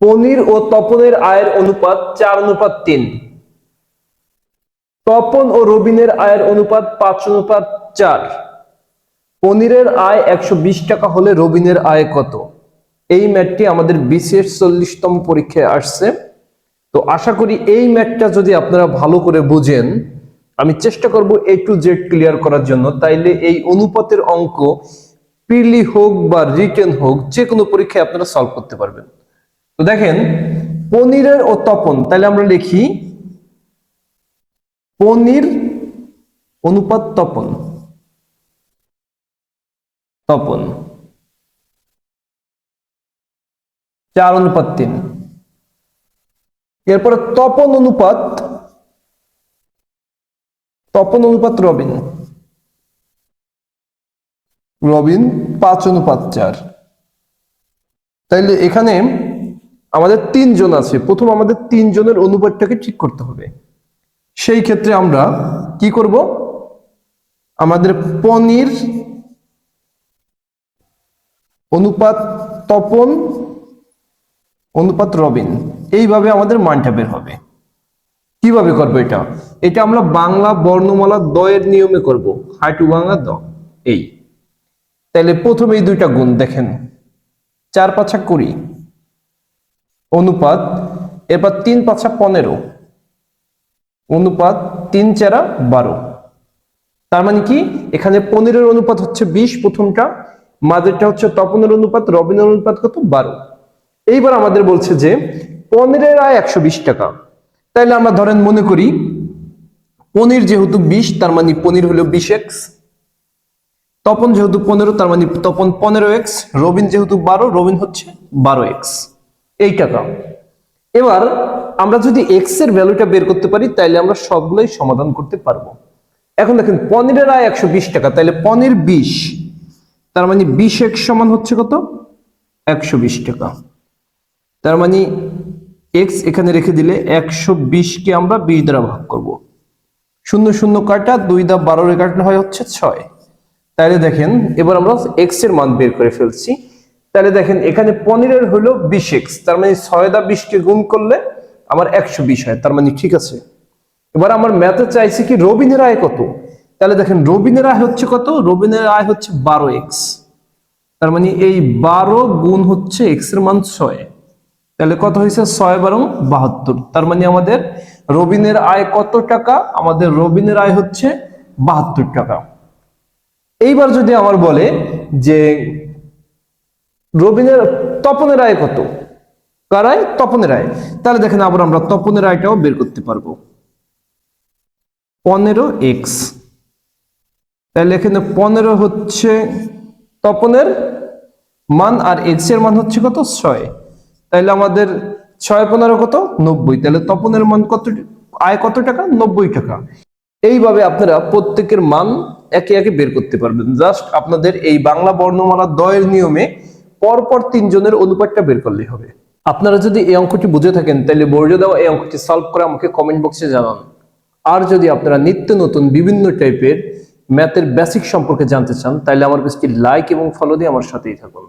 পনির ও তপনের আয়ের অনুপাত চার অনুপাত তিন। তপন ও রবিনের আয়ের অনুপাত পাঁচ অনুপাত চার। পনিরের আয় একশো বিশ টাকা হলে রবিনের আয় কত? এই ম্যাটটি আমাদের বিশেষ চল্লিশতম পরীক্ষায় আসছে। তো আশা করি এই ম্যাটটা যদি আপনারা ভালো করে বুঝেন, আমি চেষ্টা করব এ টু জেড ক্লিয়ার করার জন্য। তাইলে এই অনুপাতের অঙ্ক প্রিলি হোক বা রিটেন হোক যে কোনো পরীক্ষায় আপনারা সলভ করতে পারবেন। তো দেখেন, পনিরের ও তপন তাহলে আমরা লিখি, পনির অনুপাত তপন। তপন। চার অনুপাত তিন। এরপরে তপন অনুপাত তপন অনুপাত রবিন। রবিন পাঁচ অনুপাত চার। তাইলে এখানে আমাদের তিনজন আছে। প্রথম আমাদের তিনজনের অনুপাতটাকে ঠিক করতে হবে। সেই ক্ষেত্রে আমরা কি করব? আমাদের পনির অনুপাত তপন, অনুপাত রবিন, এইভাবে আমাদের মানটা বের হবে। কীভাবে করব এটা? এটা আমরা বাংলা বর্ণমালা দয়ের নিয়মে করব। হাইটু বাংলা দ, এই। তাহলে প্রথমে এই দুইটা গুণ দেখেন। চার পাঁচা কুড়ি। অনুপাত, এরপর তিন পাঁচা পনেরো। অনুপাত তিন চারা বারো। তার মানে কি? এখানে পনেরোর অনুপাত হচ্ছে বিশ প্রথমটা মাদেরটা হচ্ছে তপনের অনুপাত, রবিনের অনুপাত কত? বারো। এইবার আমাদের বলছে যে পনেরের আয় একশো বিশ টাকা। তাইলে আমরা ধরেন মনে করি, পনির যেহেতু বিশ, তার মানে পনির হলো বিশ এক্স। তপন যেহেতু পনেরো, তার মানে তপন পনেরো এক্স। রবিন যেহেতু বারো, রবিন হচ্ছে বারো এক্স। এই টাকা এবার আমরা যদি এক্সের ভ্যালুটা বের করতে পারি তাহলে আমরা সবগুলোই সমাধান করতে পারব। এখন দেখেন, পনিরের আয় একশো বিশ টাকা, তাইলে পনির বিশ, তার মানে বিশ এক্স সমান হচ্ছে কত? একশো বিশ টাকা। তার মানে এক্স এখানে রেখে দিলে একশো বিশকে আমরা বিশ দ্বারা ভাগ করব। শূন্য শূন্য কাটা, দুই দা বারো কাটলে হয় হচ্ছে ছয়। তাহলে দেখেন, এবার আমরা এক্সের মান বের করে ফেলছি। তাহলে দেখেন, এখানে পনিরের হলো বিশ এক্স তার মানে ছয় দা বিশকে গুণ করলে আমার একশো বিশ হয়, তার মানে ঠিক আছে। এবার আমার ম্যাথে চাইছি কি, রবিনের আয় কত? তাহলে দেখেন, রবিনের আয় হচ্ছে কত? রবিনের আয় হচ্ছে বারো এক্স তার মানে এই বারো গুণ হচ্ছে এক্সের মান ছয়। তাহলে কত হয়েছে? ছয় বারো বাহাত্তর, তার মানে আমাদের রবিনের আয় কত টাকা? আমাদের রবিনের আয় হচ্ছে বাহাত্তর টাকা। এইবার যদি আমার বলে যে রবিনের তপনের আয় কত? কার আয়? তপনের আয়। তাহলে দেখেন আবার আমরা তপনের আয়টাও বের করতে পারব। পনেরো এক্স তাহলে এখানে পনেরো হচ্ছে তপনের মান আর এক্সের মান হচ্ছে কত? ছয়। তাহলে আমাদের ছয় পনেরো কত? নব্বই। তাহলে তপনের মান কত? আয় কত টাকা? নব্বই টাকা। এইভাবে আপনারা প্রত্যেকের মান একে একে বের করতে পারবেন। জাস্ট আপনাদের এই বাংলা বর্ণমালা দয়ের নিয়মে পরপর তিনজনের অনুপাতটা বের করলেই হবে। আপনারা যদি এই অঙ্কটি বুঝে থাকেন, তাহলে বোর্ডে দেওয়া এই অঙ্কটি সলভ করে আমাকে কমেন্ট বক্সে জানান। আর যদি আপনারা নিত্য নতুন বিভিন্ন টাইপের ম্যাথের বেসিক সম্পর্কে জানতে চান, তাহলে আমার পেজটি লাইক এবং ফলো দিয়ে আমার সাথেই থাকুন।